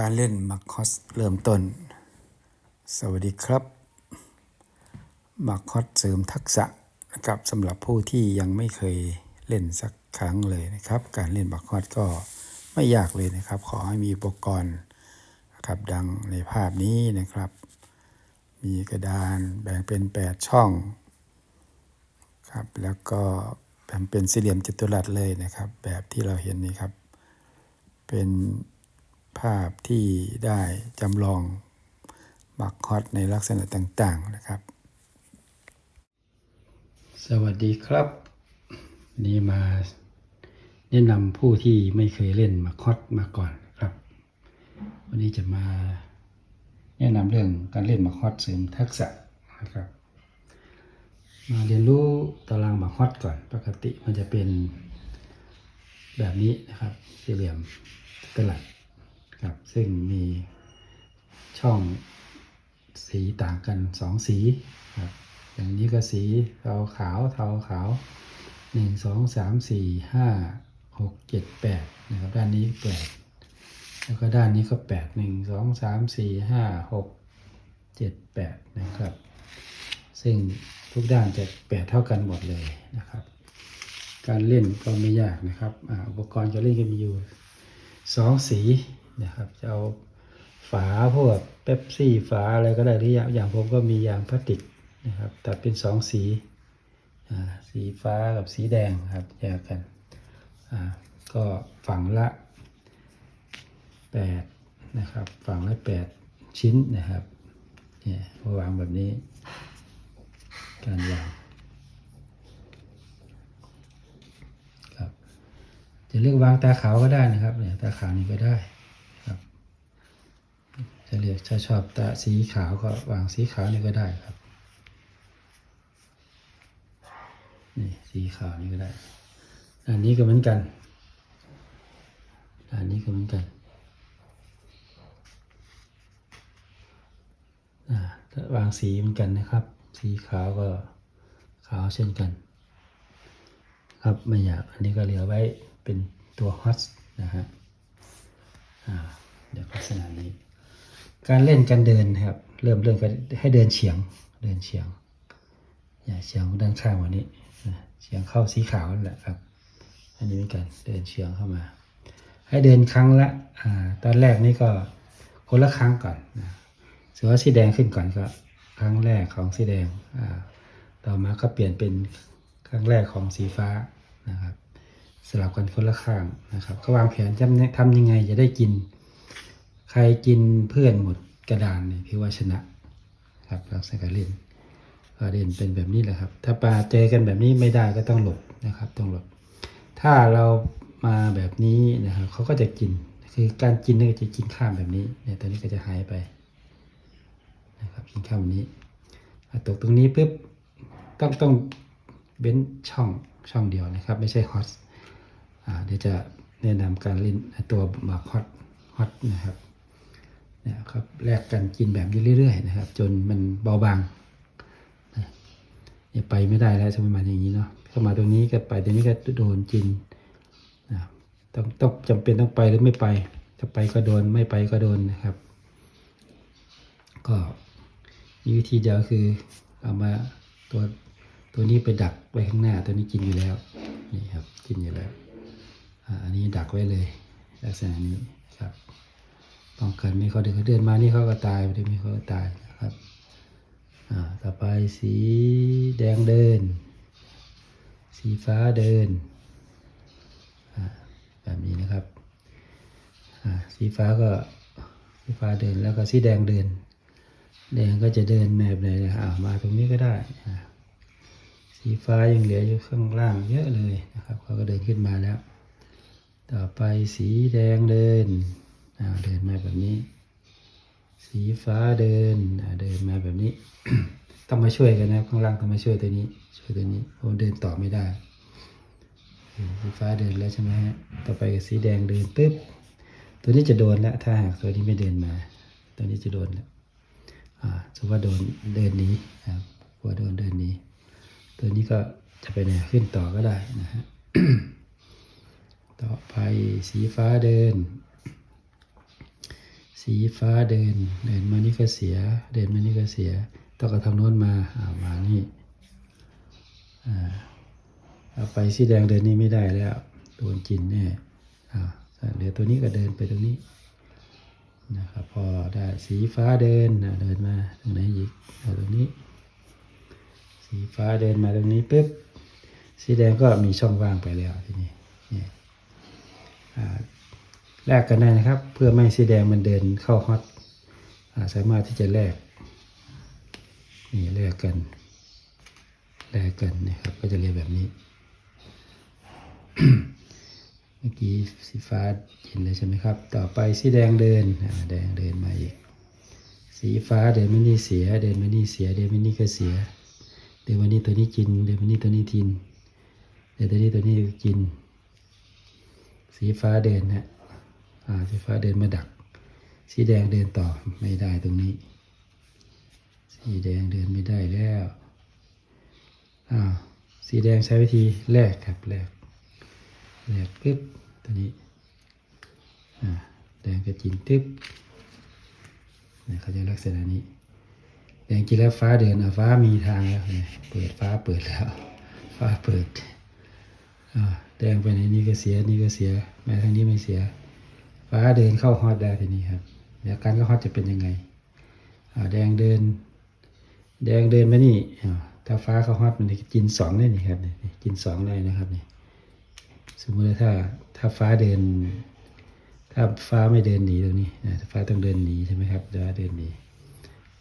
การเล่นมาคอสเริ่มต้น สวัสดีครับมาคอสเสริมทักษะนะครับสำหรับผู้ที่ยังไม่เคยเล่นสักครั้งเลยนะครับ การเล่นมาคอสก็ไม่ยากเลยนะครับ ขอให้มีอุปกรณ์นะครับดังในภาพนี้นะครับ มีกระดานแบ่งเป็น 8 ช่องครับแล้วก็แบ่งเป็นสี่เหลี่ยมจัตุรัสเลยนะครับ แบบที่เราเห็นนี้ครับ เป็น ภาพที่ได้จำลองมักฮอตในลักษณะต่างๆนะครับ สวัสดีครับ นี่มาแนะนำผู้ที่ไม่เคยเล่นมักฮอตมาก่อนครับ วันนี้จะมาแนะนำเรื่องการเล่นมักฮอตเสริมทักษะนะครับ มาเรียนรู้ตารางมักฮอตก่อนปกติมันจะเป็นแบบนี้นะครับสี่เหลี่ยมกระหลัด ครับซึ่งมีช่องสีต่างกันสองสีครับอย่างนี้ก็สีเทาขาวเทาขาวหนึ่งสองสามสี่ห้าหกเจ็ดแปดนะครับด้านนี้แปดแล้วก็ด้านนี้ก็แปดหนึ่งสองสามสี่ห้าหกเจ็ดแปดนะครับ ซึ่งทุกด้านจะแปดเท่ากันหมดเลยนะครับ การเล่นก็ไม่ยากนะครับออุปกรณ์จะเล่นก็มีอยู่สองสี นะครับจะเอาฝาพวกเป๊ปซี่ฝาอะไรก็ได้หรืออย่างอย่างผมก็มียางพลาสติกนะครับตัดเป็นสองสีสีฟ้ากับสีแดงครับแยกกันก็ฝั่งละแปดนะครับฝั่งละแปดชิ้นนะครับเนี่ยวางแบบนี้ การวางครับจะเลือกวางตาขาวก็ได้นะครับเนี่ยตาขาวนี่ก็ได้ จะเลือกถ้าชอบตาสีขาวก็วางสีขาวนี่ก็ได้ครับ นี่สีขาวนี่ก็ได้อันนี้ก็เหมือนกันอันนี้ก็เหมือนกันอ่าวางสีเหมือนกันนะครับ สีขาวก็ขาวเช่นกัน ครับไม่อยากอันนี้ก็เหลือไว้เป็นตัวฮอตนะฮะอ่าเดี๋ยวลักษณะนี้ การเล่นการเดินครับ เริ่มเริ่มกันให้เดินเฉียง เดินเฉียงอย่าเฉียงด้านข้างวันนี้เฉียงเข้าสีขาวนั่นแหละครับ อันนี้เหมือนกันเดินเฉียงเข้ามา ให้เดินครั้งละอ่าตอนแรกนี่ก็คนละครั้งก่อนนะส่วนว่าสีแดงขึ้นก่อนก็ครั้งแรกของสีแดงอ่าต่อมาก็เปลี่ยนเป็นครั้งแรกของสีฟ้านะครับสลับกันคนละข้างนะครับเขวางแผนจะทำยังไงจะได้กิน ใครกินเพื่อนหมดกระดานนี่พี่ว่าชนะครับลักษณะการเล่นก็เล่นเป็นแบบนี้แหละครับ ถ้าปลาเจอกันแบบนี้ไม่ได้ก็ต้องหลบนะครับ ต้องหลบ ถ้าเรามาแบบนี้นะครับเขาก็จะกิน คือการกินนี่ยจะกินข้ามแบบนี้เนี่ยตัวนี้ก็จะหายไปนะครับกินข้ามแบบนี้ตกตรงนี้ปุ๊บต้องต้องเบ้นช่องช่องเดียวนะครับ ไม่ใช่ฮอตอ่าเดี๋ยวจะแนะนำการเล่นตัวมาฮอตฮอตนะครับ นี่ยครับแลกกันกินแบบนี้เรื่อยๆนะครับ จนมันเบาบางนะอย่าไปไม่ได้แล้วจะประมาอย่างนี้เนาะเข้ามาตรงนี้ก็ไปตรงนี้ก็โดนกินนะต้องต้องจำเป็นต้องไปหรือไม่ไปจะไปก็โดนไม่ไปก็โดนนะครับ ก็มีวิธีเดียวคือเอามาตัวตัวนี้ไปดักไว้ข้างหน้า ตัวนี้กินอยู่แล้วนี่ครับกินอยู่แล้วอันนี้ดักไว้เลยลักษณะนี้ครับ ป้องกันไม่เขาเดินเขาเดินมานี่เขาก็ตายไม่ได้มีเขาก็ตายนะครับอ่าต่อไปสีแดงเดิน สีฟ้าเดินแบบนี้นะครับสีฟ้าก็สีฟ้าเดินแล้วก็สีแดงเดิน แดงก็จะเดินแบบไหนอ่ามาตรงนี้ก็ได้สีฟ้ายังเหลืออยู่ข้างล่างเยอะเลยนะครับเขาก็เดินขึ้นมาแล้ว ต่อไปสีแดงเดิน เดินมาแบบนี้ สีฟ้าเดินเดินมาแบบนี้ ต้องมาช่วยกันนะข้างล่างต้องมาช่วยตัวนี้ ช่วยตัวนี้ผมเดินต่อไม่ได้ สีฟ้าเดินแล้วใช่ไหมฮะต่อไปกับสีแดงเดินปุ๊บตัวนี้จะโดนแล้วถ้าหากตัวนี้ไม่เดินมา ตัวนี้จะโดนแล้วอ่าสมมติว่าโดนเดินนี้ครับกลัวโดนเดินนี้ ตัวนี้ก็จะไปไหนขึ้นต่อก็ได้นะฮะต่อไปสีฟ้าเดิน สีฟ้าเดิน เดินมานี่ก็เสีย เดินมานี่ก็เสีย ต้องเอาทางโน้นมาอ่ามานี่อ่าเอาไปสีแดงเดินนี่ไม่ได้แล้วโดนจินแน่อ่าเหลือตัวนี้ก็เดินไปตรงนี้นะครับพอได้สีฟ้าเดินอะเดินมาตรงไหนอีกเอาตรงนี้ สีฟ้าเดินมาตรงนี้ปุ๊บสีแดงก็มีช่องว่างไปแล้วทีนี้นี่อ่า แลกกันได้นะครับ เพื่อไม่ให้สีแดงมันเดินเข้าฮอตสามารถที่จะแลกนี่แลกกันแลกกันนะครับ ก็จะเรียนแบบนี้ เมื่อกี้สีฟ้าเห็นเลยใช่ไหมครับ ต่อไปสีแดงเดินแดงเดินมาอีก สีฟ้าเดินไมานี่เสีย เดินไมานี่เสีย เดินไมานี่ก็เสีย เดินมานี่ตัวนี้กิน เดินมานี่ตัวนี้ทิน เดินตัวนี้ตัวนี้กิน สีฟ้าเดินนะ อ่าสีฟ้าเดินมาดัก สีแดงเดินต่อไม่ได้ตรงนี้ สีแดงเดินไม่ได้แล้วอ่าสีแดงใช้วิธีแลกครับแลกแลกปึ๊บตัวนี้อ่าแดงก็กินตึ๊บเนี่ยเขาจะลักษณะนี้แดงกินแล้วฟ้าเดินอะฟ้ามีทางแล้วเนี่ยเปิดฟ้าเปิดแล้วฟ้าเปิดอ่าแดงไปไหนนี่ก็เสียนี่ก็เสียแม้ทางนี้ไม่เสีย ฟ้าเดินเข้าฮอตได้ทีนี้ครับแล้วการเข้าฮอตจะเป็นยังไงแดงเดิน แดงเดินมานี่ถ้าฟ้าเข้าฮอตมันจะกินสองได้นี่ครับนี่นี่กินสองได้นะครับนี่สมมติว่าถ้าถ้าฟ้าเดิน ถ้าฟ้าไม่เดินหนีตรงนี้นะฟ้าต้องเดินหนีใช่ไหมครับเดี๋ยวเดินหนี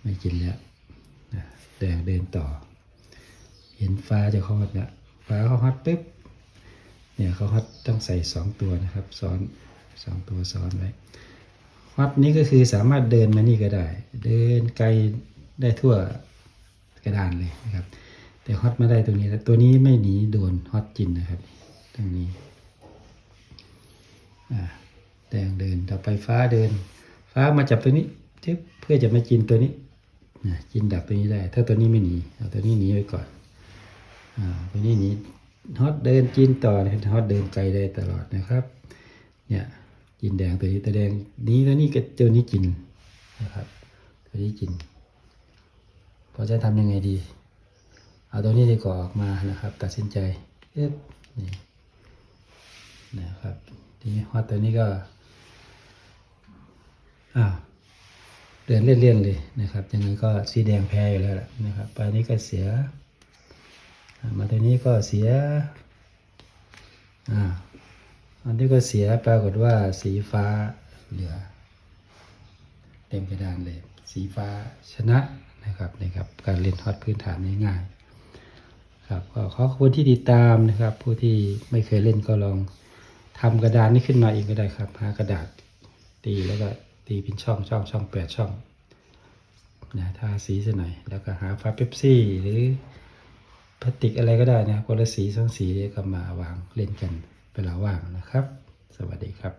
ไม่กินแล้วแดงเดินต่อ เห็นฟ้าจะเข้าฮอตนะฟ้าเข้าฮอตปุ๊บเนี่ยเขาฮอตต้องใส่สองตัวนะครับ ซ้อน สองตัวซ้อนไว้ฮอตนี้ก็คือสามารถเดินมานี่ก็ได้ เดินไกลได้ทั่วกระดานเลยนะครับ แต่ฮอตมาได้ตรงนี้แล้วตัวนี้ไม่หนีโดนฮอตจินนะครับตรงนี้อ่าแดงเดินต่อไปฟ้าเดิน ฟ้ามาจับตัวนี้เพื่อจะมากินตัวนี้นะกินดับตัวนี้ได้ ถ้าตัวนี้ไม่หนีเอาตัวนี้หนีไว้ก่อนอ่าตัวนี้หนีฮอตเดินกินต่อฮอตเดินไกลได้ตลอดนะครับ เนี่ย กินแดงตัวนี้ตัวแดงนี้ตัวนี้ก็ตัวนี้กินนะครับตัวนี้กินพอจะทำยังไงดี เอาตัวนี้ดีกว่าออกมานะครับ ตัดสินใจเอ๊ะนี่นะครับทีนี้ฮอตตัวนี้ก็อ้าวเดินเลี่ยนๆเลยนะครับยังไงก็สีแดงแพ้อยู่แล้วละนะครับไปนี้ก็เสีย มาตัวนี้ก็เสียอ่า อันนี้ก็เสียปรากฏว่าสีฟ้าเหลือ เต็มกระดานเลย สีฟ้าชนะนะครับนะครับ การเล่นฮอตพื้นฐานง่ายๆครับก็ขอขอบคุณที่ติดตามนะครับ ผู้ที่ไม่เคยเล่นก็ลองทำกระดานนี้ขึ้นมาเองก็ได้ครับหากระดาษตีแล้วก็ตีเป็นช่องช่องช่องแปดช่องนะทาสีซะหน่อย แล้วก็หาฟ้าเป๊ปซี่หรือพลาสติกอะไรก็ได้นะครับคนละสีสองสีก็มาวางเล่นกัน เวลาว่างนะครับ สวัสดีครับ